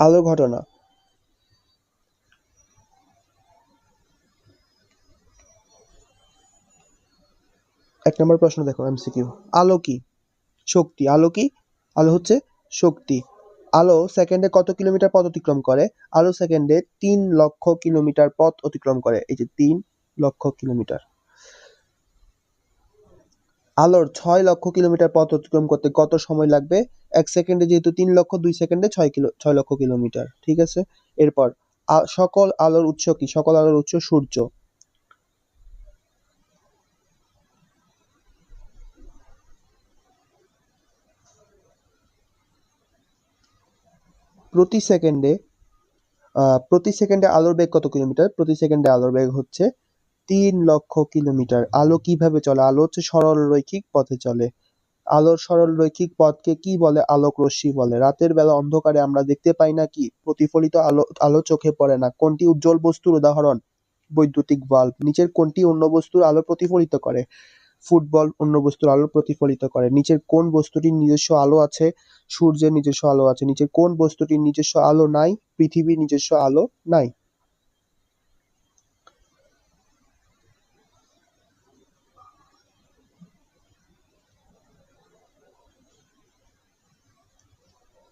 আলোর ঘটনা। এক নম্বর প্রশ্ন দেখো এমসিকিউ আলো কি? শক্তি। আলো কি? আলো হচ্ছে শক্তি। আলো সেকেন্ডে কত কিলোমিটার পথ অতিক্রম করে? আলো সেকেন্ডে তিন লক্ষ কিলোমিটার পথ অতিক্রম করে। এই যে তিন লক্ষ কিলোমিটার। আলোর ছয় লক্ষ কিলোমিটার পথ অতিক্রম করতে কত সময় লাগবে? এক সেকেন্ডে যেহেতু তিন লক্ষ, দুই সেকেন্ডে ছয় কিলো, ছয় লক্ষ কিলোমিটার, ঠিক আছে? এরপর সকল আলোর উৎস কি? সকল আলোর উৎস সূর্য। প্রতি সেকেন্ডে প্রতি সেকেন্ডে আলোর বেগ কত কিলোমিটার? প্রতি সেকেন্ডে আলোর বেগ হচ্ছে তিন লক্ষ কিলোমিটার। আলো কীভাবে চলে? আলো হচ্ছে সরল রৈখিক পথে চলে। আলোর সরল রৈখিক পথকে কি বলে? আলোক রশ্মি বলে। রাতের বেলা অন্ধকারে আমরা দেখতে পাই না কি? প্রতিফলিত আলো আলো চোখে পড়ে না। কোনটি উজ্জ্বল বস্তুর উদাহরণ? বৈদ্যুতিক বাল্ব। নিচের কোনটি অন্য বস্তুর আলো প্রতিফলিত করে? ফুটবল অন্য বস্তুর আলো প্রতিফলিত করে। নিচের কোন বস্তুটির নিজস্ব আলো আছে? সূর্যের নিজস্ব আলো আছে। নিচের কোন বস্তুটির নিজস্ব আলো নাই? পৃথিবীর নিজস্ব আলো নাই।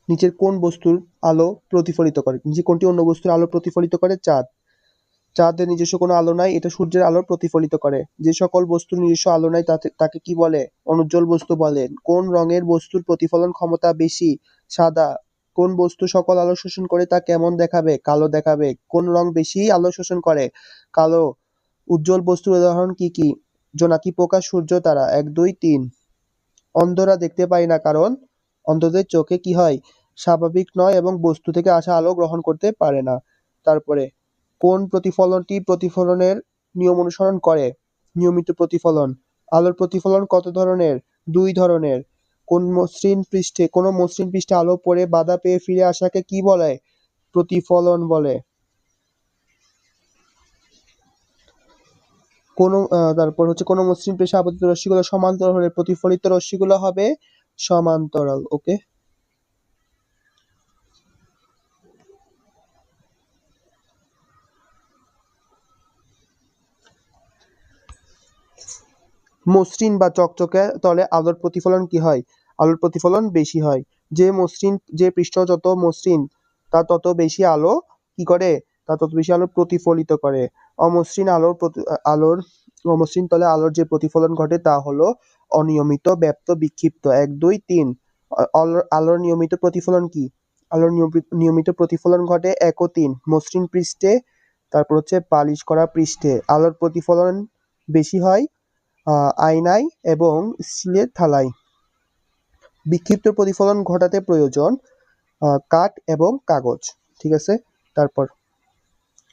নিচের কোন বস্তুর আলো প্রতিফলিত করে? নিচে কোনটি অন্য বস্তুর আলো প্রতিফলিত করে? চাঁদ। চাঁদের নিজস্ব কোনো আলো নাই, এটা সূর্যের আলো প্রতিফলিত করে। যে সকল বস্তুর নিজস্ব আলো নাই তাকে কি বলে? অনুজ্জ্বল বস্তু বলে। কোন রঙের বস্তুর প্রতিফলন ক্ষমতা বেশি? সাদা। কোন বস্তু সকল আলো শোষণ করে, তা কেমন দেখাবে? কালো দেখাবে। কোন রং বেশি আলো শোষণ করে? কালো। উজ্জ্বল বস্তুর উদাহরণ কি কি? জোনাকি পোকা সূর্য, তারা। এক, দুই, তিন। অন্ধরা দেখতে পায় না, কারণ অন্ধদের চোখে কি হয়? স্বাভাবিক নয় এবং বস্তু থেকে আসা আলো গ্রহণ করতে পারে না। তারপরে, কোন প্রতিফলনটি প্রতিফলনের নিয়ম অনুসরণ করে? নিয়মিত প্রতিফলন। আলোর প্রতিফলন কত ধরনের? দুই ধরনের। কোন মসৃণ পৃষ্ঠে, কোনো মসৃণ পৃষ্ঠে আলো পড়ে, বাধা পেয়ে ফিরে আসাকে কি বলে? প্রতিফলন বলে। কোন তারপর হচ্ছে কোন মসৃণ পৃষ্ঠে আপতিত রশ্মিগুলো সমান্তরাল হলে প্রতিফলিত রশ্মিগুলো হবে সমান্তরাল ওকে মসৃণ বা চকচকে তলে আলোর প্রতিফলন কি হয়? আলোর প্রতিফলন বেশি হয়। যে মসৃণ, যে পৃষ্ঠ যত মসৃণ, তা তত বেশি আলো কি করে? তা তত বেশি আলো প্রতিফলিত করে। অমসৃণ আলোর আলোর, অমসৃণ তলে আলোর যে প্রতিফলন ঘটে তা হলো অনিয়মিত, ব্যাপ্ত, বিক্ষিপ্ত। এক, দুই, তিন। আলোর নিয়মিত প্রতিফলন কি? আলোর নিয়মিত- প্রতিফলন ঘটে এক ও তিন। মসৃণ পৃষ্ঠে, তারপর হচ্ছে পালিশ করা পৃষ্ঠে। আলোর প্রতিফলন বেশি হয় আয়নায় এবং স্টিলের থালায়। বিক্ষিপ্ত প্রতিফলন ঘটাতে প্রয়োজন কাঠ এবং কাগজ, ঠিক আছে? তারপর,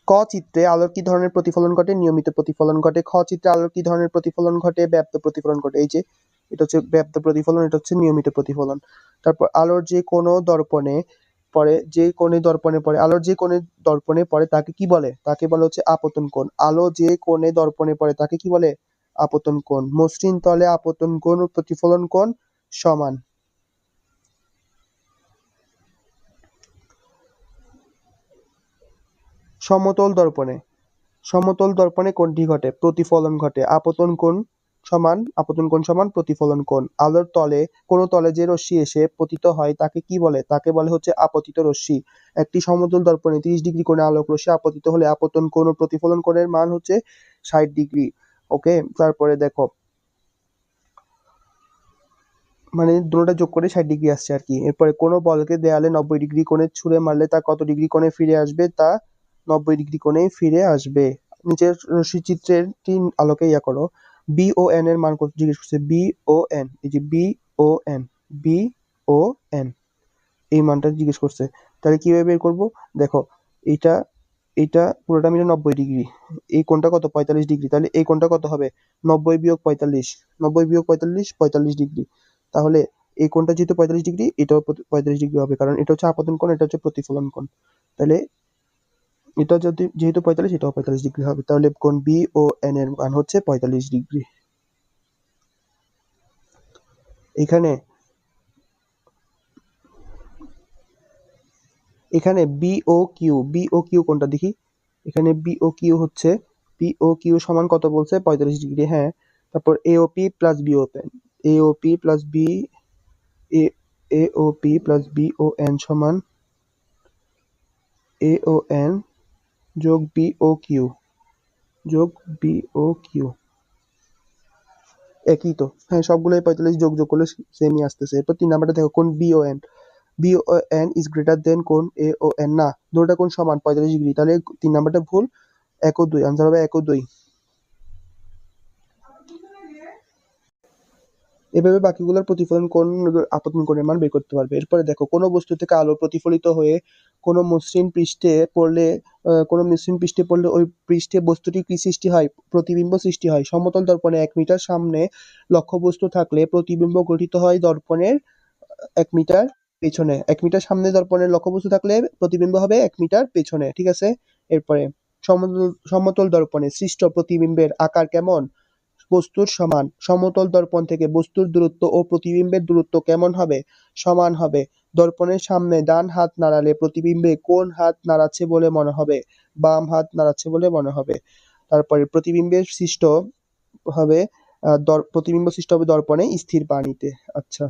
ক চিত্রে আলোর কি ধরনের প্রতিফলন ঘটে? নিয়মিত প্রতিফলন ঘটে। খ চিত্রে আলোর কি ধরনের প্রতিফলন ঘটে? ব্যাপ্ত প্রতিফলন ঘটে। এই যে, এটা হচ্ছে ব্যাপ্ত প্রতিফলন, এটা হচ্ছে নিয়মিত প্রতিফলন। তারপর, আলোর যে কোনো দর্পণে পড়ে, যে কোণে দর্পণে পড়ে, আলোর যে কোণে দর্পণে পড়ে, তাকে কি বলে? তাকে বলে হচ্ছে আপতন কোণ। আলো যে কোণে দর্পণে পড়ে, তাকে কি বলে? আপতন কোণ। মসৃণ তলে আপতন কোণ ও প্রতিফলন কোণ সমান। সমতল দর্পণে। সমতল দর্পণে কোনটি ঘটে, প্রতিফলন ঘটে। আপতন কোণ সমান, আপতন কোণ সমান, প্রতিফলন কোণ। আলোর তলে, কোনো তলে যে রশ্মি এসে পতিত হয়, তাকে কি বলে? তাকে বলে হচ্ছে আপতিত রশ্মি। একটি সমতল দর্পণে তিরিশ ডিগ্রি কোণে আলোক রশ্মি আপতিত হলে আপতন কোণ ও প্রতিফলন কোণের মান হচ্ছে ষাট ডিগ্রি। ওকে, তারপরে দেখো। মানে দুটোটা যোগ করে ষাট ডিগ্রি আসছে আর কি। এরপরে কোনো বলকে দেয়ালে নব্বই ডিগ্রি কোণে ছুঁড়ে মারলে তা কত ডিগ্রি কোণে ফিরে আসবে? তা নব্বই ডিগ্রি কোণে ফিরে আসবে। নিচের রশ্মি চিত্রের তিন আলোকে ইয়া করো। বি ও এন এর মান কত জিজ্ঞেস করছে? বি ও এন এই যে B O N B O N এই মানটা জিজ্ঞেস করছে। তাহলে কীভাবে বের করব? দেখো, এইটা এইটা পুরোটা মিলে নব্বই ডিগ্রি। এই কোণটা কত? পঁয়তাল্লিশ ডিগ্রি। তাহলে এই কোণটা কত হবে? নব্বই বিয়োগ পঁয়তাল্লিশ। নব্বই বিয়োগ পঁয়তাল্লিশ পঁয়তাল্লিশ ডিগ্রি। তাহলে এই কোণটা যেহেতু পঁয়তাল্লিশ ডিগ্রি, এটাও পঁয়ত- পঁয়তাল্লিশ ডিগ্রি হবে। কারণ এটা হচ্ছে আপতন কোণ, এটা হচ্ছে প্রতিফলন কোণ। তাহলে এটা যদি যেহেতু পঁয়তাল্লিশ, এটাও পঁয়তাল্লিশ ডিগ্রি হবে। তাহলে কোণ বি ও এন এর মান হচ্ছে পঁয়তাল্লিশ ডিগ্রি। এখানে এখানে B O Q B O Q কোনটা দেখি? এখানে বি ও কিউ হচ্ছে বি ও কিউ সমান কত বলছে? পঁয়তাল্লিশ ডিগ্রি হ্যাঁ। তারপর A O P plus B O P A O P plus B A O P plus B O N সমান এওএন যোগ বিও কিউ যোগ বিও কিউ একই তো হ্যাঁ সবগুলোই পঁয়তাল্লিশ যোগ যোগ করলে সেমই আসতেছে। এরপর তিন নাম্বারটা দেখো, কোন বিওএন বিওএন গ্রেটার দেন কোন এ ও এন না দুটোটা কোন সমান, পঁয়তাল্লিশ ডিগ্রি। তাহলে তিন নাম্বারটা ভুল, এক ও দুই আনসার হবে এক ও দুই। এভাবে বাকিগুলোর প্রতিফলন কোণ আপতন কোণের মান বের করতে পারবে। এরপরে দেখো, কোনো বস্তু থেকে আলো প্রতিফলিত হয়ে কোনো মসৃণ পৃষ্ঠে পড়লে কোনো মসৃণ পৃষ্ঠে পড়লে ওই পৃষ্ঠে বস্তুটি কি সৃষ্টি হয়? প্রতিবিম্ব সৃষ্টি হয়। সমতল দর্পণে এক মিটার সামনে লক্ষ্যবস্তু থাকলে প্রতিবিম্ব গঠিত হয় দর্পণের এক মিটার পেছনে। এক মিটার সামনে দর্পণের লক্ষ্যবস্তু থাকলে প্রতিবিম্ব হবে এক মিটার পেছনে, ঠিক আছে? এরপরে, সমতল সমতল দর্পণে সৃষ্ট প্রতিবিম্বের আকার কেমন? বস্তুর সমান। সমতল দর্পণ থেকে বস্তুর দূরত্ব ও প্রতিবিম্বের দূরত্ব কেমন হবে? সমান হবে। দর্পণের সামনে ডান হাত নাড়ালে প্রতিবিম্বে কোন হাত নাড়াচ্ছে বলে মনে হবে? বাম হাত নাড়াচ্ছে বলে মনে হবে। তারপরে প্রতিবিম্বের সৃষ্ট হবে প্রতিবিম্ব সৃষ্ট হবে দর্পণে স্থির পানিতে। আচ্ছা।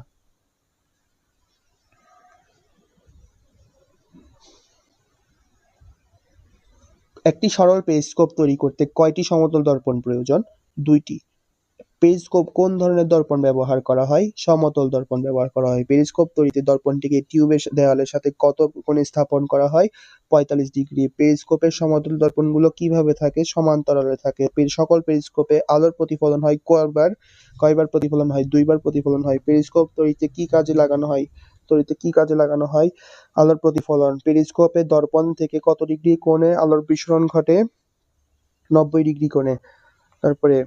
একটি সরল পেরিস্কোপ তৈরি করতে কয়টি সমতল দর্পণ প্রয়োজন? দুইটি। পেরিস্কোপ কোন ধরনের দর্পণ ব্যবহার করা হয়? সমতল দর্পণ ব্যবহার করা হয়। পেরিস্কোপ তৈরিতে দর্পণটিকে টিউবের দেওয়ালের সাথে কত কোণে স্থাপন করা হয়? পঁয়তাল্লিশ ডিগ্রি। পেরিস্কোপের সমতল দর্পণগুলো কীভাবে থাকে? সমান্তরালে থাকে। সকল পেরিস্কোপে আলোর প্রতিফলন হয় কয়বার? কয়বার প্রতিফলন হয়? দুইবার প্রতিফলন হয়। পেরিস্কোপ তৈরিতে কি কাজে লাগানো হয়? তৈরিতে কি কাজে লাগানো হয়? আলোর প্রতিফলন পেরিস্কোপে দর্পণ থেকে কত ডিগ্রি কোণে আলোর বিসরণ ঘটে? নব্বই ডিগ্রি কোণে। তারপরে,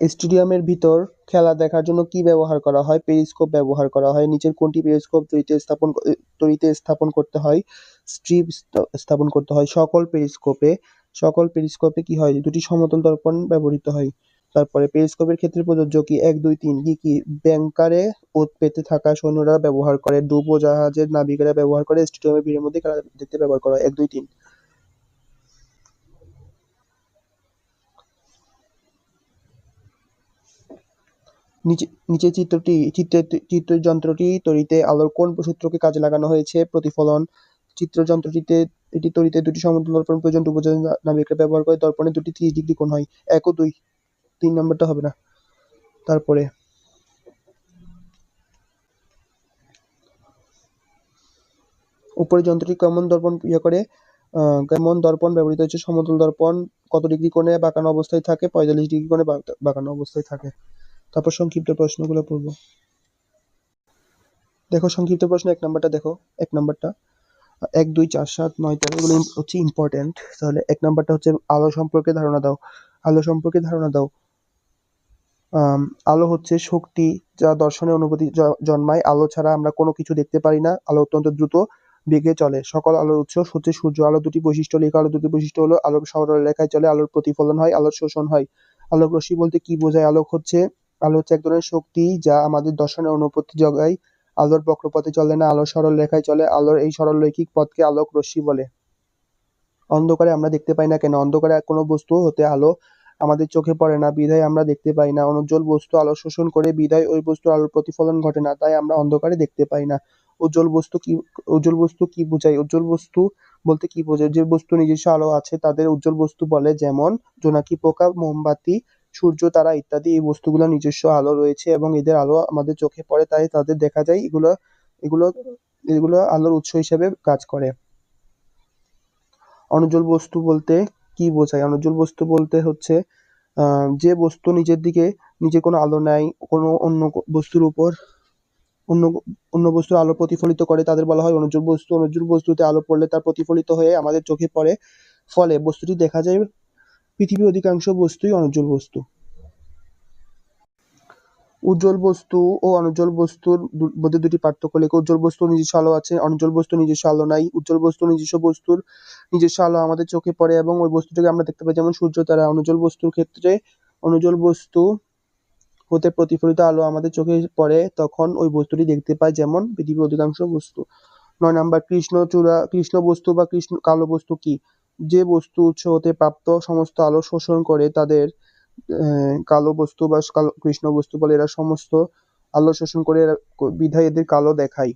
স্টেডিয়ামের ভিতর খেলা দেখার জন্য কি ব্যবহার করা হয়? পেরিস্কোপ ব্যবহার করা হয়। নিচের কোনটি পেরিস্কোপ তৈরিতে স্থাপন তৈরিতে স্থাপন করতে হয়? স্ট্রিপ স্থাপন করতে হয় সকল পেরিস্কোপে। সকল পেরিস্কোপে কি হয়? দুটি সমতল দর্পণ ব্যবহৃত হয়। তারপরে পেরিস্কোপের ক্ষেত্রে প্রযোজ্য কি? এক, দুই, তিন। কি কি? ব্যাংকারে ওত পেতে থাকা সৈন্যরা ব্যবহার করে। ডুবো জাহাজের নাবিকেরা ব্যবহার করে। স্টেডিয়ামের ভিড়ের মধ্যে খেলা দেখতে ব্যবহার করা এক, দুই, তিন। নিচে নিচের চিত্রটি চিত্রের চিত্রযন্ত্রটি তৈরিতে আলোর কোন সূত্রকে কাজে লাগানো হয়েছে। প্রতিফলন চিত্র যন্ত্রটিতে, এটি তৈরিতে দুটি সমতল দর্পণ প্রয়োজন ডুবোজাহাজ নাবিকরা ব্যবহার করে। দর্পণে দুটি ত্রিশ ডিগ্রি কোণ হয়। এক ও দুই। তিন নম্বরটা হবে না। তারপরে উপরের যন্ত্রটি কেমন দর্পণ ইয়ে করে? কেমন দর্পণ ব্যবহৃত হচ্ছে সমতল দর্পণ কত ডিগ্রি কোণে বাঁকানো অবস্থায় থাকে? পঁয়তাল্লিশ ডিগ্রি কোণে বাঁকা- বাঁকানো অবস্থায় থাকে। তারপর সংক্ষিপ্ত প্রশ্নগুলো পড়ব। দেখো, সংক্ষিপ্ত প্রশ্ন এক নাম্বারটা দেখো, এক নাম্বারটা। এক, দুই, চার, সাত, নয়, তেরো, এগুলো হচ্ছে ইম্পর্টেন্ট তাহলে এক নাম্বারটা হচ্ছে আলো সম্পর্কে ধারণা দাও। আলো সম্পর্কে ধারণা দাও। আলো হচ্ছে শক্তি যা দর্শনের অনুভূতি জন্মায়। আলো ছাড়া আমরা কোনো কিছু দেখতে পারি না। আলো অত্যন্ত দ্রুত বেগে চলে। সকল আলোর উৎস হচ্ছে সূর্য। আলো দুটি বৈশিষ্ট্য লেখা। আলো দুটি বৈশিষ্ট্য হলো আলোর সরল রেখায় চলে, আলোর প্রতিফলন হয়, আলোর শোষণ হয়। আলোক রশ্মি বলতে কি বোঝায়? আলোক হচ্ছে, আলো হচ্ছে এক ধরনের শক্তি যা আমাদের দর্শনের অনুভূতি জগায়। আলোর বক্রপথে চলে না আলোর সরল রেখায় চলে। আলোর এই সরল রৈখিক পথকে আলোক রশ্মি বলে। অন্ধকারে আমরা দেখতে পাই না কেন? অন্ধকারে কোনো বস্তু হতে আলো আমাদের চোখে পড়ে না বিধায় আমরা দেখতে পাই না। অনুজ্জ্বল বস্তু আলো শোষণ করে বিধায় ওই বস্তু আলোর প্রতিফলন ঘটে না, তাই আমরা অন্ধকারে দেখতে পাই না। উজ্জ্বল বস্তু কি, উজ্জ্বল বস্তু কি বোঝায়? উজ্জ্বল বস্তু বলতে কি বোঝায়? যে বস্তু নিজস্ব আলো আছে, তাদের উজ্জ্বল বস্তু বলে যেমন জোনাকি পোকা, মোমবাতি, সূর্য, তারা ইত্যাদি, এই বস্তুগুলো নিজস্ব আলো রয়েছে এবং এদের আলো আমাদের চোখে পড়ে, তাই তাদের দেখা যায় এগুলো এগুলো এগুলো আলোর উৎস হিসেবে কাজ করে। অনুজ্জ্বল বস্তু বলতে কি বোঝায়? অনুজ্জ্বল বস্তু বলতে হচ্ছে যে বস্তু নিজের দিকে নিজে কোনো আলো নেয়, কোনো অন্য বস্তুর উপর, অন্য অন্য বস্তুর আলো প্রতিফলিত করে, তাদের বলা হয় অনুজ্জ্বল বস্তু। অনুজ্জ্বল বস্তুতে আলো পড়লে তার প্রতিফলিত হয়ে আমাদের চোখে পড়ে। ফলে বস্তুটি দেখা যায় পৃথিবীর অধিকাংশ বস্তুই অনুজ্জ্বল বস্তু। উজ্জ্বল বস্তু ও অনুজ্জ্বল বস্তুর মধ্যে দুটি পার্থক্য লেখো। উজ্জ্বল বস্তু নিজস্ব আলো আছে, অনুজ্জ্বল বস্তু নিজস্ব আলো নাই। উজ্জ্বল বস্তু নিজস্ব বস্তুর নিজস্ব আলো আমাদের চোখে পড়ে এবং ওই বস্তুটাকে আমরা দেখতে পাই, যেমন সূর্য, তারা। অনুজ্জ্বল বস্তুর ক্ষেত্রে অনুজ্জ্বল বস্তু হতে প্রতিফলিত আলো আমাদের চোখে পড়ে, তখন ওই বস্তুটি দেখতে পাই, যেমন পৃথিবীর অধিকাংশ বস্তু। নয় নাম্বার কৃষ্ণচূড়া কৃষ্ণ বস্তু বা কৃষ্ণ, কালো বস্তু কি? যে বস্তু উৎস হতে প্রাপ্ত সমস্ত আলো শোষণ করে তাদের কালো বস্তু বা কালো, কৃষ্ণ বস্তু বলে এরা সমস্ত আলো শোষণ করে এরা বিধায় এদের কালো দেখায়।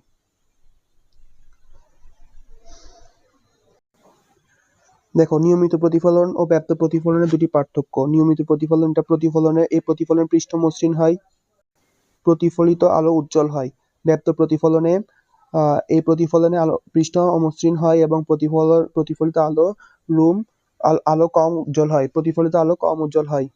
দেখো, নিয়মিত প্রতিফলন ও ব্যাপ্ত প্রতিফলনের দুটি পার্থক্য। নিয়মিত প্রতিফলনটা প্রতিফলনের এই প্রতিফলন পৃষ্ঠ মসৃণ হয়, প্রতিফলিত আলো উজ্জ্বল হয়। ব্যাপ্ত প্রতিফলনে এই প্রতিফলনে আলো পৃষ্ঠ অমসৃণ হয় এবং প্রতিফলন, প্রতিফলিত আলো রুম আলো কম উজ্জ্বল হয়। প্রতিফলিত আলো কম উজ্জ্বল হয়।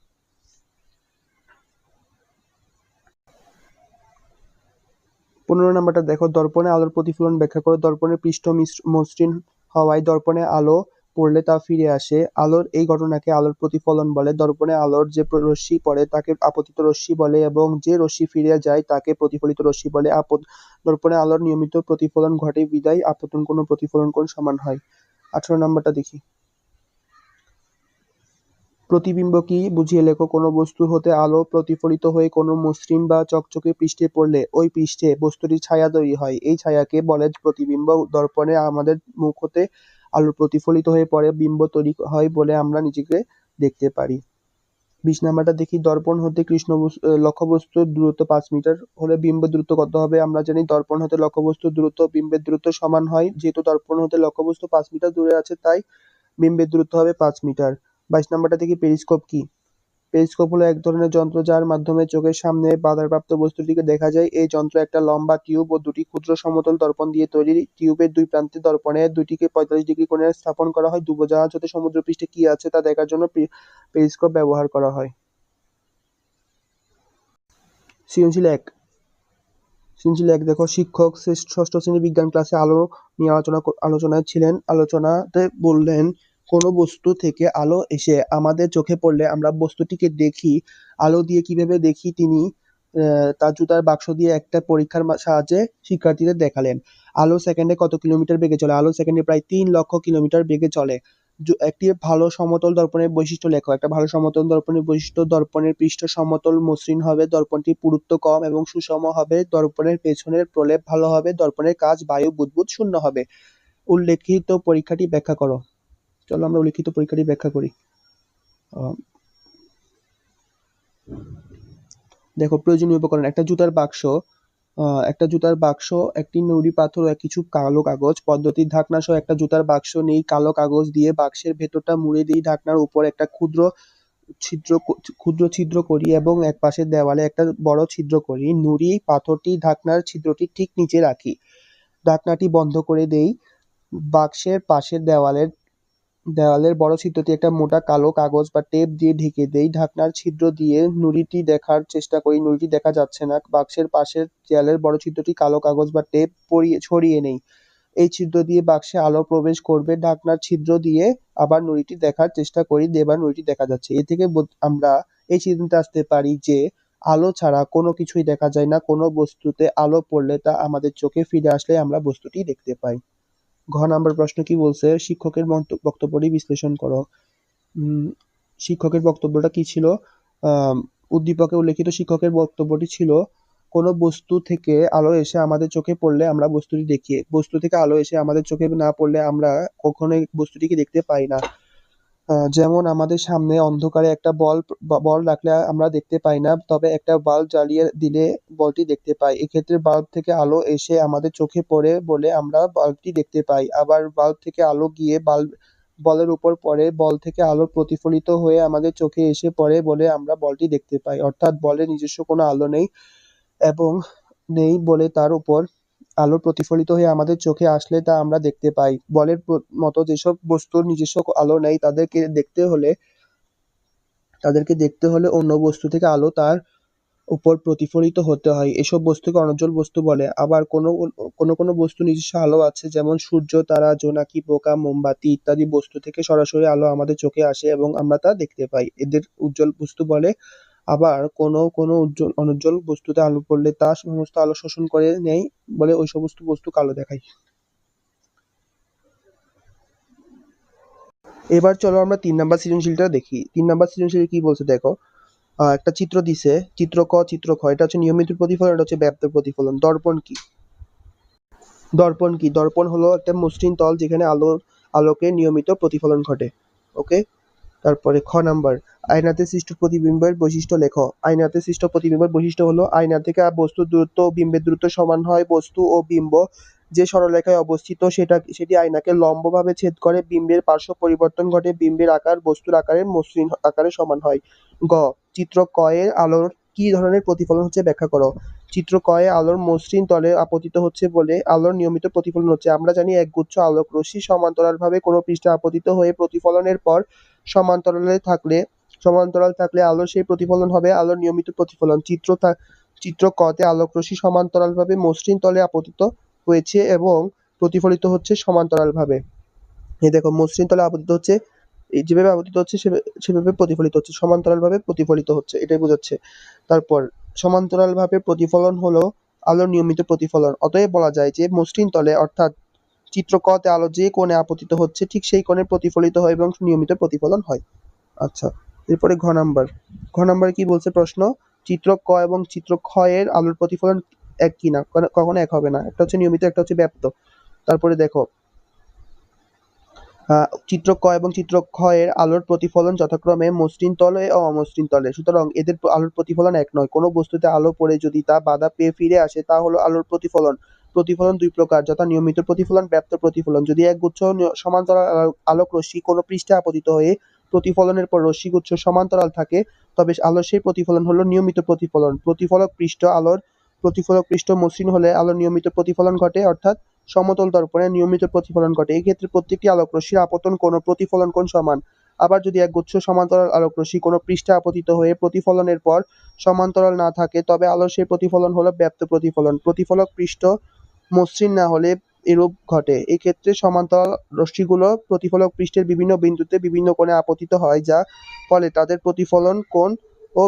পনেরো নাম্বারটা দেখো, দর্পণে আলোর প্রতিফলন ব্যাখ্যা করো। দর্পণের পৃষ্ঠ মসৃণ হওয়ায় দর্পণে আলো পড়লে তা ফিরে আসে। আলোর এই ঘটনাকে আলোর প্রতিফলন বলে। দর্পণে আলোর যে রশ্মি পড়ে, তাকে আপতিত রশ্মি বলে এবং যে রশ্মি ফিরে যায়, তাকে প্রতিফলিত রশ্মি বলে আপত দর্পণে আলোর নিয়মিত প্রতিফলন ঘটে। বিদায়, আপতন কোণ প্রতিফলন কোণ সমান হয়? আঠারো নাম্বারটা দেখি। প্রতিবিম্ব কি বুঝিয়ে লেখো, কোনো বস্তু হতে আলো প্রতিফলিত হয়ে কোনো মসৃণ বা চকচকে পৃষ্ঠে পড়লে ওই পৃষ্ঠে বস্তুটির ছায়া তৈরি হয়। এই ছায়াকে বলে প্রতিবিম্ব। দর্পণে আমাদের মুখ হতে আলো প্রতিফলিত হয়ে পড়ে, বিম্ব তৈরি হয় বলে আমরা নিজেকে দেখতে পারি। বিশ নাম্বারটা দেখি, দর্পণ হতে কৃষ্ণ লক্ষ্যবস্তুর দূরত্ব পাঁচ মিটার হলে বিম্ব দূরত্ব কত হবে? আমরা জানি দর্পণ হতে লক্ষ্যবস্তুর দূরত্ব বিম্বের দূরত্ব সমান হয়। যেহেতু দর্পণ হতে লক্ষ্যবস্তু পাঁচ মিটার দূরে আছে, তাই বিম্বের দূরত্ব হবে পাঁচ মিটার। বাইশ নাম্বারটা দেখি, পেরিস্কোপ কি? পেরিস্কোপ হলো এক ধরনের যন্ত্র যার মাধ্যমে চোখের সামনে বাধাপ্রাপ্ত বস্তুটিকে দেখা যায়। এই যন্ত্র একটা লম্বা টিউব ও দুটি ক্ষুদ্র সমতল দর্পণ দিয়ে তৈরি। টিউবের দুই প্রান্তে দর্পণে দুটিকে পঁয়তাল্লিশ ডিগ্রি কোণে স্থাপন করা হয়। ডুবোজাহাজ হতে সমুদ্রপৃষ্ঠে কি আছে তা দেখার জন্য পেরিস্কোপ ব্যবহার করা হয়। সৃজনশীল এক। সৃজনশীল এক, দেখো, শিক্ষক ষষ্ঠ ষষ্ঠ শ্রেণি বিজ্ঞান ক্লাসে আলো নিয়ে আলোচনা আলোচনায় ছিলেন। আলোচনাতে বললেন কোনো বস্তু থেকে আলো এসে আমাদের চোখে পড়লে আমরা বস্তুটিকে দেখি, আলো দিয়ে কীভাবে দেখি তিনি তার জুতার বাক্স দিয়ে একটা পরীক্ষার সাহায্যে শিক্ষার্থীদের দেখালেন। আলো সেকেন্ডে কত কিলোমিটার বেগে চলে? আলো সেকেন্ডে প্রায় তিন লক্ষ কিলোমিটার বেগে চলে। একটি ভালো সমতল দর্পণের বৈশিষ্ট্য লেখো। একটা ভালো সমতল দর্পণের বৈশিষ্ট্য, দর্পণের পৃষ্ঠ সমতল মসৃণ হবে দর্পণটি পুরুত্ব কম এবং সুষম হবে, দর্পণের পেছনের প্রলেপ ভালো হবে, দর্পণের কাজ বায়ু বুদবুদ শূন্য হবে। উল্লেখিত পরীক্ষাটি ব্যাখ্যা করো। চলো আমরা উল্লেখিত পরীক্ষাটি ব্যাখ্যা করি। দেখো, প্রয়োজনীয় উপকরণ, একটা জুতার বাক্স একটা জুতার বাক্স, একটি নুড়ি পাথর এক কিছু কালো কাগজ পদ্ধতির ঢাকনা সহ একটা জুতার বাক্স নেই, কালো কাগজ দিয়ে বাক্সের ভেতরটা মুড়ে দিই, ঢাকনার উপর একটা ক্ষুদ্র ছিদ্র ক্ষুদ্র ছিদ্র করি এবং এক পাশের দেওয়ালে একটা বড় ছিদ্র করি, নুড়ি, পাথরটি, ঢাকনার ছিদ্রটি ঠিক নিচে রাখি। ঢাকনাটি বন্ধ করে দেই, বাক্সের পাশের দেওয়ালের দেওয়ালের বড় ছিদ্রটি একটা মোটা কালো কাগজ বা টেপ দিয়ে ঢেকে দেই। ঢাকনার ছিদ্র দিয়ে নুড়িটি দেখার চেষ্টা করি। নুড়িটি দেখা যাচ্ছে না। বাক্সের পাশের দেয়ালের বড় ছিদ্রটি কালো কাগজ বা টেপ পরিয়ে ছড়িয়ে নেই। এই ছিদ্র দিয়ে বাক্সে আলো প্রবেশ করবে। ঢাকনার ছিদ্র দিয়ে আবার নুড়িটি দেখার চেষ্টা করি। এবার নুড়িটি দেখা যাচ্ছে। এ থেকে আমরা এই সিদ্ধান্তে আসতে পারি যে, আলো ছাড়া কোনো কিছুই দেখা যায় না। কোনো বস্তুতে আলো পড়লে তা আমাদের চোখে ফিরে আসলে আমরা বস্তুটি দেখতে পাই। ঘ নাম্বার প্রশ্ন কি বলছে? শিক্ষকের বক্তব্যটি বিশ্লেষণ করো। শিক্ষকের বক্তব্যটা কি ছিল? উদ্দীপকে উল্লেখিত শিক্ষকের বক্তব্যটি ছিল, কোনো বস্তু থেকে আলো এসে আমাদের চোখে পড়লে আমরা বস্তুটি দেখি। বস্তু থেকে আলো এসে আমাদের চোখে না পড়লে আমরা কখনোই বস্তুটিকে দেখতে পাই না। যেমন আমাদের সামনে অন্ধকারে একটা বল বল রাখলে আমরা দেখতে পাই না, তবে একটা বাল্ব জ্বালিয়ে দিলে বলটি দেখতে পাই। এক্ষেত্রে বাল্ব থেকে আলো এসে আমাদের চোখে পড়ে বলে আমরা বাল্বটি দেখতে পাই। আবার বাল্ব থেকে আলো গিয়ে বাল্ব, বলের উপর পড়ে, বল থেকে আলো প্রতিফলিত হয়ে আমাদের চোখে এসে পড়ে বলে আমরা বলটি দেখতে পাই। অর্থাৎ বলের নিজস্ব কোনো আলো নেই এবং নেই বলে তার উপর আলো প্রতিফলিত হয়ে আমাদের চোখে আসলে তা আমরা দেখতে পাই। বলের মতো যেসব বস্তুর নিজস্ব আলো নেই, তাদেরকে দেখতে হলে, তাদেরকে দেখতে হলে অন্য বস্তু থেকে আলো তার উপর প্রতিফলিত হতে হয়। এসব বস্তুকে অনুজ্জ্বল বস্তু বলে। আবার কোনো কোনো কোনো বস্তু নিজস্ব আলো আছে, যেমন সূর্য, তারা, জোনাকি, পোকা, মোমবাতি ইত্যাদি বস্তু থেকে সরাসরি আলো আমাদের চোখে আসে এবং আমরা তা দেখতে পাই। এদের উজ্জ্বল বস্তু বলে আবার কোনো কোনো উজ্জ্বল অনুজ্জ্বল বস্তুতে আলো পড়লে তা সমস্ত আলো শোষণ করে নেয় বলে ওই সমস্ত বস্তু কালো দেখায়। এবার চলো আমরা তিন নাম্বার সৃজনশীলটা দেখি। তিন নাম্বার সৃজনশীল কি বলছে দেখো? একটা চিত্র দিছে, চিত্র ক, চিত্র খ। এটা হচ্ছে নিয়মিত প্রতিফলন, এটা হচ্ছে ব্যাপ্ত প্রতিফলন। দর্পণ কি? দর্পণ কি? দর্পণ হলো একটা মসৃণ তল যেখানে আলোর আলোকে নিয়মিত প্রতিফলন ঘটে। ওকে? তারপরে খ নাম্বার, আয়নাতে সৃষ্ট প্রতিবিম্বের বৈশিষ্ট্য লেখো। আয়নাতে সৃষ্ট প্রতিবিম্বের বৈশিষ্ট্য হলো, আয়না থেকে বস্তুর দূরত্ব ও বিম্বের দূরত্ব সমান হয় বস্তু ও বিম্ব। যে সরলরেখায় অবস্থিত, সেটা, সেটি আয়নাকে লম্বভাবে ছেদ করে বিম্বের পার্শ্ব পরিবর্তন ঘটে। বিম্বের আকার বস্তুর আকারের মসৃণ আকারে সমান হয়। গ, চিত্র ক এর আলোর কি ধরনের প্রতিফলন হচ্ছে ব্যাখ্যা করো। চিত্র ক এ আলোর মসৃণ তলে আপতিত হচ্ছে বলে আলোর নিয়মিত প্রতিফলন হচ্ছে। আমরা জানি একগুচ্ছ আলোক রশ্মি সমান্তরালভাবে কোনো পৃষ্ঠে আপতিত হয়ে প্রতিফলনের পর সমান্তরালে থাকলে, সমান্তরাল থাকলে আলোর সেই প্রতিফলন হবে আলোর নিয়মিত প্রতিফলন। চিত্র চিত্র কতে আলোক রশ্মি সমান্তরালভাবে মসৃণ তলে আপতিত হয়েছে এবং প্রতিফলিত হচ্ছে সমান্তরালভাবে। এই দেখো, মসৃণ তলে আপতিত হচ্ছে এই যেভাবে আপতিত হচ্ছে সেভাবে প্রতিফলিত হচ্ছে, সমান্তরালভাবে প্রতিফলিত হচ্ছে, এটাই বোঝাচ্ছে। তারপর, সমান্তরালভাবে প্রতিফলন হলো আলোর নিয়মিত প্রতিফলন। অতএব বলা যায় যে, মসৃণ তলে, অর্থাৎ চিত্রকতে আলো যে কোণে আপতিত হচ্ছে, ঠিক সেই কোণে প্রতিফলিত হয় এবং নিয়মিত প্রতিফলন হয়। আচ্ছা এরপরে ঘ নাম্বার। ঘ নাম্বার কি বলছে প্রশ্ন? চিত্র ক এবং চিত্র খ এর আলোর প্রতিফলন এক কিনা? কখনো- এক হবে না। একটা হচ্ছে নিয়মিত, একটা হচ্ছে ব্যাপ্ত। তারপরে দেখো চিত্র এবং চিত্র খ এর আলোর প্রতিফলন যথাক্রমে মসৃণ তলে ও অমসৃণ তলে। সুতরাং এদের আলোর প্রতিফলন এক নয়। কোনো বস্তুতে আলো পড়ে যদি তা বাধা পেয়ে ফিরে আসে, তা হলো আলোর প্রতিফলন। প্রতিফলন দুই প্রকার, যথা নিয়মিত প্রতিফলন, ব্যাপ্ত প্রতিফলন। যদি এক গুচ্ছ সমান্তরাল আলো- আলোক রশ্মি কোনো পৃষ্ঠে আপতিত হয়ে প্রতিফলনের পর রশ্মিগুচ্ছ সমান্তরাল থাকে, তবে আলোর সেই প্রতিফলন হলো নিয়মিত প্রতিফলন। প্রতিফলক পৃষ্ঠ আলোর প্রতিফলক পৃষ্ঠ মসৃণ হলে আলোর নিয়মিত প্রতিফলন ঘটে, অর্থাৎ সমতল দর্পণে নিয়মিত প্রতিফলন ঘটে। এই ক্ষেত্রে প্রত্যেকটি আলোক রশ্মির আপতন কোণ ও প্রতিফলন কোণ সমান। আবার যদি এক গুচ্ছ সমান্তরাল আলোক রশ্মি কোনো পৃষ্ঠে আপতিত হয়ে প্রতিফলনের পর সমান্তরাল না থাকে, তবে আলোর সেই প্রতিফলন হলো ব্যাপ্ত প্রতিফলন। প্রতিফলক পৃষ্ঠ মসৃণ না হলে এরূপ ঘটে। এই ক্ষেত্রে সমান্তরাল রশ্মিগুলো প্রতিফলক পৃষ্ঠের বিভিন্ন বিন্দুতে বিভিন্ন কোণে আপতিত হয়, যা ফলে তাদের প্রতিফলন কোণ ও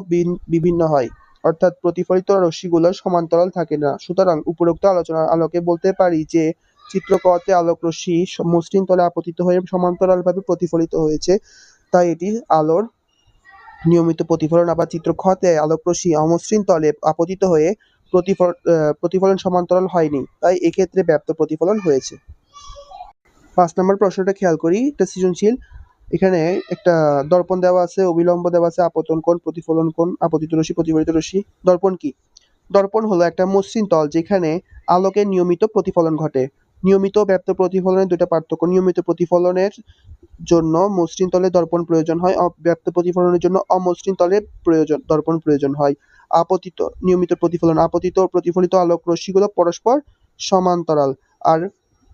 বিভিন্ন হয়। অর্থাৎ প্রতিফলিত রশ্মিগুলো সমান্তরাল থাকে না। সুতরাং উপরোক্ত আলোচনার আলোকে বলতে পারি যে চিত্র কতে আলোক রশ্মি মসৃণ তলে আপতিত হয়ে সমান্তরালভাবে প্রতিফলিত হয়েছে। তাই এটি আলোর নিয়মিত প্রতিফলন আবার চিত্র খতে আলোক রশ্মি অমসৃণ তলে আপতিত হয়ে প্রতিফল প্রতিফলন সমান্তরাল হয়নি। তাই এক্ষেত্রে ব্যাপ্ত প্রতিফলন হয়েছে। পাঁচ নম্বর প্রশ্নটা খেয়াল করি। এটা সৃজনশীল। এখানে একটা দর্পণ দেওয়া আছে, অবিলম্ব দেওয়া আছে, আপতন কোণ, প্রতিফলন কোণ, আপতিত রশ্মি, প্রতিফলিত রশ্মি। দর্পণ কি? দর্পণ হলো একটা মসৃণ তল যেখানে আলোকের নিয়মিত প্রতিফলন ঘটে। নিয়মিত ব্যাপ্ত প্রতিফলনের দুটো পার্থক্য, নিয়মিত প্রতিফলনের জন্য মসৃণ তলে দর্পণ প্রয়োজন হয় ব্যাপ্ত প্রতিফলনের জন্য অমসৃণ তলে প্রয়োজন, দর্পণ প্রয়োজন হয়। আপতিত, নিয়মিত প্রতিফলন, আপতিত প্রতিফলিত আলোক রশ্মিগুলো পরস্পর সমান্তরাল। আর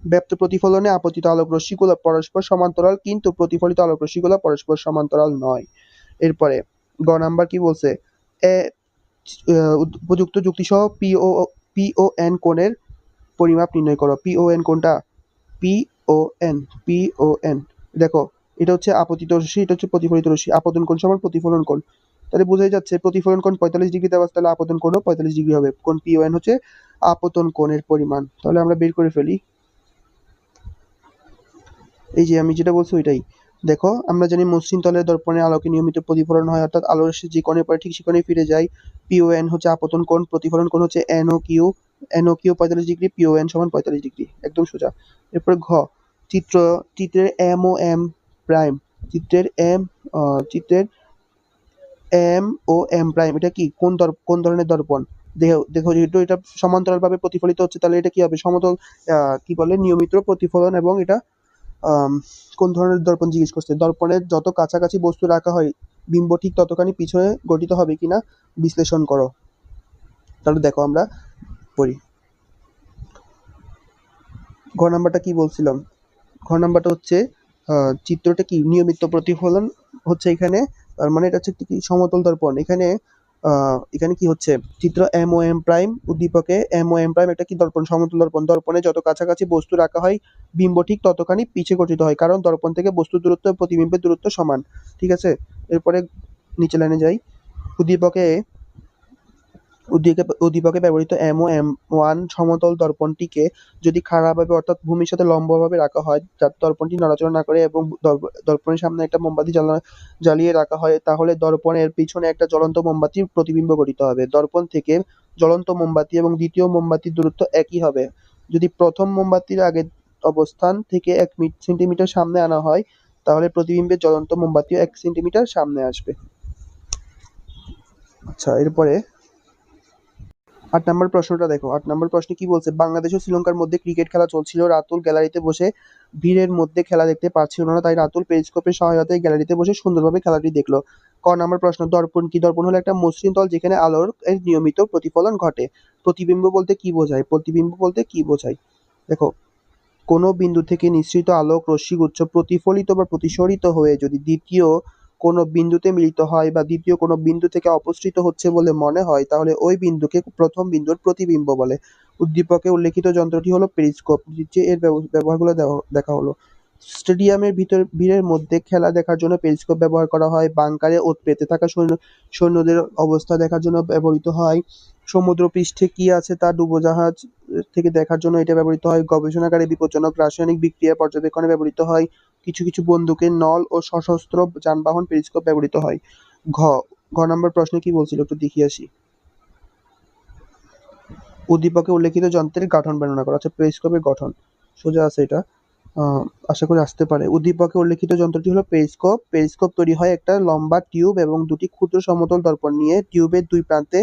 ব্যাপ্ত প্রতিফলনে আপতিত আলোক রশ্মিগুলো পরস্পর সমান্তরাল, কিন্তু প্রতিফলিত আলোক রশ্মিগুলো পরস্পর সমান্তরাল নয়। এরপরে, গ নাম্বার কি বলছে? এ উপযুক্ত যুক্তিসহ P O P O N কোণের পরিমাপ নির্ণয় করো। পি ও এন কোনটা P O N P O N দেখো, এটা হচ্ছে আপতিত রশ্মি, এটা হচ্ছে প্রতিফলিত রশ্মি। আপতন কোণ সমান প্রতিফলন কোণ। তাহলে বোঝাই যাচ্ছে, প্রতিফলন কোণ পঁয়তাল্লিশ ডিগ্রি দেওয়া তাহলে আপতন কোণও পঁয়তাল্লিশ ডিগ্রি হবে। কোণ পি ও এন হচ্ছে আপতন কোণের পরিমাণ। তাহলে আমরা বের করে ফেলি। এই যে আমি যেটা বলছি ওইটাই। দেখো, আমরা জানি মসৃণ তলের দর্পণে আলোকে নিয়মিত প্রতিফলন হয়, অর্থাৎ আলোর যে কোণে পড়ে ঠিক সে কোণে ফিরে যায়। পিও এন হচ্ছে আপতন কোণ, প্রতিফলন কোণ হচ্ছে N O Q N O Q পঁয়তাল্লিশ ডিগ্রি পিও এন সমান পঁয়তাল্লিশ ডিগ্রি, একদম সোজা। এরপর ঘ, চিত্র, চিত্রের এম ও এম প্রাইম চিত্রের এম চিত্রের এম ও এম প্রাইম এটা কি? কোন কোন ধরনের দর্পণ? দেখো দেখো যেহেতু এটা সমান্তরালভাবে প্রতিফলিত হচ্ছে, তাহলে এটা কি হবে? সমতল কি বলে? নিয়মিত প্রতিফলন এবং এটা কোন ধরনের দর্পণ জিজ্ঞেস করছে? দর্পণের যত কাছাকাছি বস্তু রাখা হয়, বিম্ব ঠিক ততখানি পিছনে গঠিত হবে কিনা বিশ্লেষণ করো। তাহলে দেখো আমরা পড়ি। ঘ নাম্বারটা কি বলছিলাম? ঘ নাম্বারটা হচ্ছে চিত্রটা কি? নিয়মিত প্রতিফলন হচ্ছে এখানে, তার মানে এটা হচ্ছে কি? সমতল দর্পণ। এখানে এখানে কি হচ্ছে? চিত্র এম ও এম প্রাইম উদ্দীপকে এম ও এম প্রাইম একটা কি দর্পণ? সমতল দর্পণ। দর্পণে যত কাছাকাছি বস্তু রাখা হয়, বিম্ব ঠিক ততখানি পিছে গঠিত হয়। কারণ দর্পণ থেকে বস্তু দূরত্ব প্রতিবিম্বের দূরত্ব সমান। ঠিক আছে? এরপরে নিচে লাইনে যাই। উদ্দীপকে উদ্দীপকে ব্যবহৃত এম ও এম ওয়ান সমতল দর্পণটিকে যদি খাড়াভাবে অর্থাৎ ভূমির সাথে লম্বভাবে রাখা হয়, যাতে দর্পণটি নড়াচড়া না করে এবং দর্প- দর্পণের সামনে একটা মোমবাতি জ্বালা, জ্বালিয়ে রাখা হয়, তাহলে দর্পণের পিছনে একটা জ্বলন্ত মোমবাতির প্রতিবিম্ব গঠিত হবে। দর্পণ থেকে জ্বলন্ত মোমবাতি এবং দ্বিতীয় মোমবাতির দূরত্ব একই হবে। যদি প্রথম মোমবাতির আগের অবস্থান থেকে এক সেন্টিমিটার সামনে আনা হয়, তাহলে প্রতিবিম্বের জ্বলন্ত মোমবাতিও এক সেন্টিমিটার সামনে আসবে। আচ্ছা এরপরে আট নম্বর প্রশ্নটা দেখো, আট নম্বর প্রশ্নে কি বলছে? বাংলাদেশ ও শ্রীলঙ্কার মধ্যে ক্রিকেট খেলা চলছিল, রাতুল গ্যালারিতে বসে ভিড়ের মধ্যে খেলা দেখতে পারছিল না, তাই রাতুল পেরিস্কোপের সহায়তায় গ্যালারিতে বসে সুন্দরভাবে খেলাটি দেখল। ক নম্বর প্রশ্ন, দর্পণ কি? দর্পণ হলো একটা মসৃণ তল যেখানে আলোর নিয়মিত প্রতিফলন ঘটে। প্রতিবিম্ব বলতে কি বোঝায়? প্রতিবিম্ব বলতে কি বোঝায়? দেখো, কোনো বিন্দু থেকে নিঃসৃত আলোক রশ্মিগুচ্ছ প্রতিফলিত বা প্রতিসরিত হয়ে যদি দ্বিতীয় কোনো বিন্দুতে মিলিত হয় বা দ্বিতীয় কোনো বিন্দু থেকে অপসৃত হচ্ছে বলে মনে হয়, তাহলে ওই বিন্দুকে প্রথম বিন্দুর প্রতিবিম্ব বলে। উদ্দীপকে উল্লেখিত যন্ত্রটি হলো পেরিস্কোপ, যে এর ব্যব- ব্যবহারগুলো দেখা হলো। স্টেডিয়ামের ভিতর, ভিড়ের মধ্যে খেলা দেখার জন্য পেরিস্কোপ ব্যবহার করা হয়, বাংকারে ওত পেতে থাকা সৈন্য, সৈন্যদের অবস্থা দেখার জন্য ব্যবহৃত হয়। সমুদ্র পৃষ্ঠে কি আছে তা ডুবোজাহাজ থেকে দেখার জন্য এটা ব্যবহৃত হয়। গবেষণাগারে বিপজ্জনক রাসায়নিক বিক্রিয়া পর্যবেক্ষণে ব্যবহৃত হয়। কিছু কিছু বন্দুকের নল ও সশস্ত্র যানবাহন পেরিস্কোপ ব্যবহৃত হয়। ঘ ঘ নম্বর প্রশ্নে কি বলছিল? একটু দেখিয়ে আসি। উদ্দীপকে উল্লেখিত যন্ত্রের গঠন বর্ণনা করা হচ্ছে পেরিস্কোপের গঠন। সোজা আছে এটা। আশা করি আসতে পারে। উদ্দীপকে উল্লেখিত যন্ত্রটি হলো পেরিস্কোপ। পেরিস্কোপ তৈরি হয় একটা লম্বা টিউব এবং দুটি ক্ষুদ্র সমতল দর্পণ নিয়ে। টিউবের দুই প্রান্তে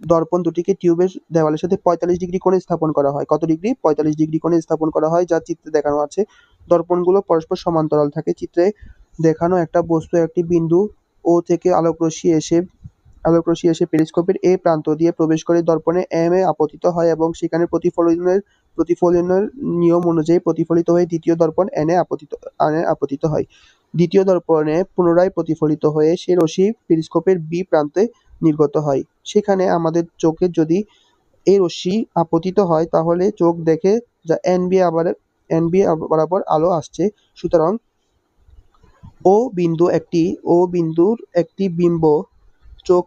দর্পণ দুটিকে টিউবের দেওয়ালের সাথে পঁয়তাল্লিশ ডিগ্রি কোণে স্থাপন করা হয়। কত ডিগ্রি? পঁয়তাল্লিশ ডিগ্রি কোণে স্থাপন করা হয়, যা চিত্রে দেখানো আছে। দর্পণগুলো পরস্পর সমান্তরাল থাকে। চিত্রে দেখানো একটা বস্তু, একটি বিন্দু ও থেকে আলোকরশ্মি এসে আলোকরশ্মি এসে পেরিস্কোপের এ প্রান্ত দিয়ে প্রবেশ করে। দর্পণে এম এ আপতিত হয় এবং সেখানে প্রতিফলনের প্রতিফলনের নিয়ম অনুযায়ী প্রতিফলিত হয়ে দ্বিতীয় দর্পণ এনে আপতিত আনে আপতিত হয়। দ্বিতীয় দর্পণে পুনরায় প্রতিফলিত হয়ে সে রশ্মি পেরিস্কোপের বি প্রান্তে নির্গত হয়। সেখানে আমাদের চোখে যদি এই রশ্মি আপতিত হয়, তাহলে চোখ দেখে যা এন বি আবার এন বি বরাবর আলো আসছে। সুতরাং ও বিন্দু একটি, ও বিন্দুর একটি বিম্ব চোখ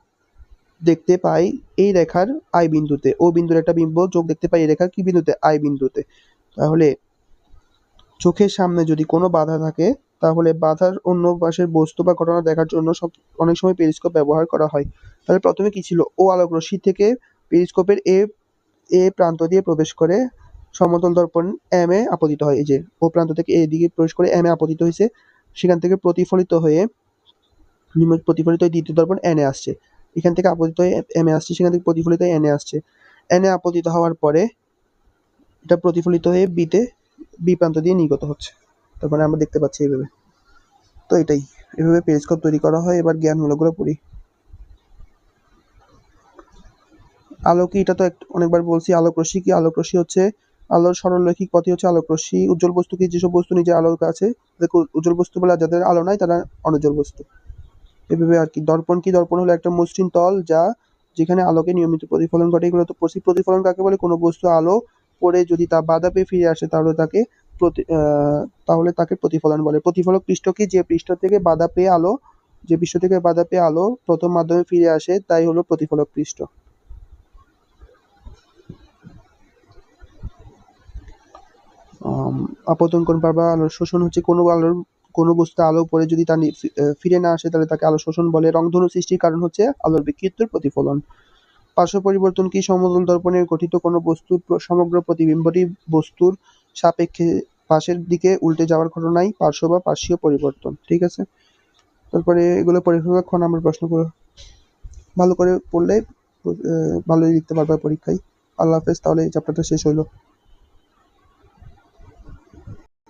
দেখতে পাই এই রেখার আই বিন্দুতে। ও বিন্দুর একটা বিম্ব চোখ দেখতে পাই এই রেখার কি বিন্দুতে? আই বিন্দুতে। তাহলে চোখের সামনে যদি কোনো বাধা থাকে তাহলে বাধার অন্য পাশের বস্তু বা ঘটনা দেখার জন্য সব অনেক সময় পেরিস্কোপ ব্যবহার করা হয়। তাহলে প্রথমে কি ছিল? ও আলোক রশ্মি থেকে পেরিস্কোপের এ এ প্রান্ত দিয়ে প্রবেশ করে সমতল দর্পণ এম এ আপতিত হয়। এই যে, ও প্রান্ত থেকে এ দিকে প্রবেশ করে এম এ আপতিত হয়েছে। সেখান থেকে প্রতিফলিত হয়ে নিম্ন প্রতিফলিত হয়ে দ্বিতীয় দর্পণ এন আসছে। এখান থেকে আপতিত হয়ে এম এ আসছে, সেখান থেকে প্রতিফলিত হয়ে এন আসছে। এন আপতিত হওয়ার পরে এটা প্রতিফলিত হয়ে বিতে বি প্রান্ত দিয়ে নির্গত হচ্ছে। তারপরে আমরা দেখতে পাচ্ছি এইভাবে। তো এটাই, এভাবে পেরিস্কোপ তৈরি করা হয়, এবার জ্ঞানমূলকগুলো পড়ি। আলো কি এটা তো অনেকবার বলছি আলোক রশ্মি কি? আলোক রশ্মি হচ্ছে আলোর সরলরৈখিক পথই হচ্ছে আলোক রশ্মি উজ্জ্বল বস্তু কি? যেসব বস্তু নিজের আলোর কাছে উজ্জ্বল বস্তু বলে যাদের আলো নাই, তারা অনুজ্জ্বল বস্তু। এভাবে আর কি, দর্পণ কি? দর্পণ হলো একটা মসৃণ তল, যা যেখানে আলোকে নিয়মিত প্রতিফলন ঘটে। এগুলো তো পরি- প্রতিফলন কাকে বলে? কোনো বস্তু আলো পড়ে যদি তা বাধা পেয়ে ফিরে আসে, তাহলে তাকে তাহলে তাকে প্রতিফলন বলে। প্রতিফলক পৃষ্ঠ কি? যে পৃষ্ঠ থেকে বাধা পেয়ে আলো, যে পৃষ্ঠ থেকে বাধা পেয়ে আলো প্রথম মাধ্যমে ফিরে আসে, তাই হলো প্রতিফলক পৃষ্ঠ। পার বা আলোর শোষণ হচ্ছে কোনো আলোর, কোনো বস্তু আলো পড়ে যদি তা ফিরে না আসে, তাহলে তাকে আলো শোষণ বলে। রংধনু সৃষ্টির কারণ হচ্ছে আলোর বিক্ষিপ্ত প্রতিফলন। পার্শ্ব পরিবর্তন কি? সমতল দর্পণের গঠিত কোনো বস্তুর সমগ্র প্রতিবিম্বটি বস্তুর সাপেক্ষে পাশের দিকে উল্টে যাওয়ার ঘটনাই পার্শ্ব বা পার্শ্বীয় পরিবর্তন, ঠিক আছে? তারপরে এগুলো পরীক্ষা আমরা প্রশ্ন ভালো করে পড়লে ভালোই লিখতে পারবে পরীক্ষায়। আল্লাহ হাফেজ, তাহলে এই চ্যাপ্টারটা শেষ হইল।